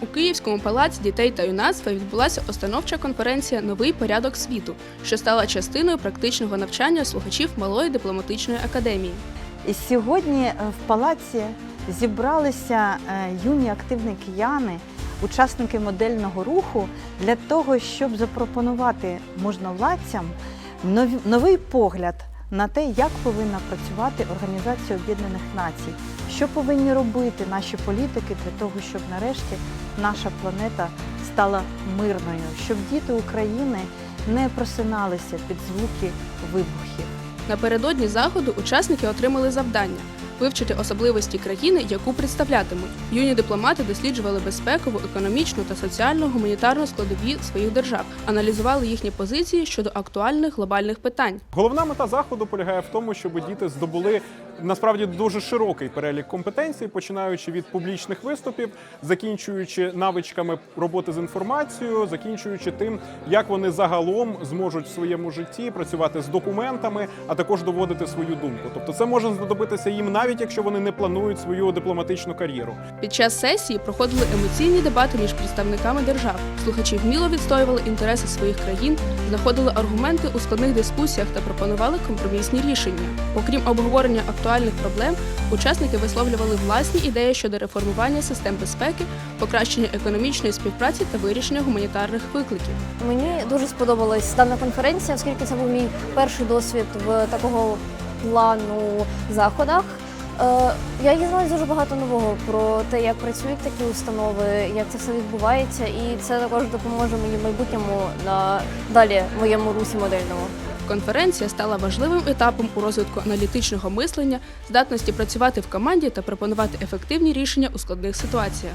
У Київському палаці дітей та юнацтва відбулася установча конференція Новий порядок світу, що стала частиною практичного навчання слухачів малої дипломатичної академії. Сьогодні е, в палаці зібралися е, юні активні кияни, учасники модельного руху для того, щоб запропонувати можновладцям новий погляд на те, як повинна працювати Організація Об'єднаних Націй, що повинні робити наші політики для того, щоб нарешті наша планета стала мирною, щоб діти України не просиналися під звуки вибухів. Напередодні заходу учасники отримали завдання вивчити особливості країни, яку представлятимуть. Юні дипломати досліджували безпекову, економічну та соціальну гуманітарну складові своїх держав, аналізували їхні позиції щодо актуальних глобальних питань. Головна мета заходу полягає в тому, щоб діти здобули насправді дуже широкий перелік компетенцій, починаючи від публічних виступів, закінчуючи навичками роботи з інформацією, закінчуючи тим, як вони загалом зможуть в своєму житті працювати з документами, а також доводити свою думку. Тобто, це може знадобитися їм навіть якщо вони не планують свою дипломатичну кар'єру. Під час сесії проходили емоційні дебати між представниками держав. Слухачі вміло відстоювали інтереси своїх країн, знаходили аргументи у складних дискусіях та пропонували компромісні рішення. Окрім обговорення актуальних проблем, учасники висловлювали власні ідеї щодо реформування систем безпеки, покращення економічної співпраці та вирішення гуманітарних викликів. Мені дуже сподобалась дана конференція, оскільки це був мій перший досвід в такого плану заходах. Е, Я дізналась дуже багато нового про те, як працюють такі установи, як це все відбувається, і це також допоможе мені в майбутньому на далі моєму русі модельному. Конференція стала важливим етапом у розвитку аналітичного мислення, здатності працювати в команді та пропонувати ефективні рішення у складних ситуаціях.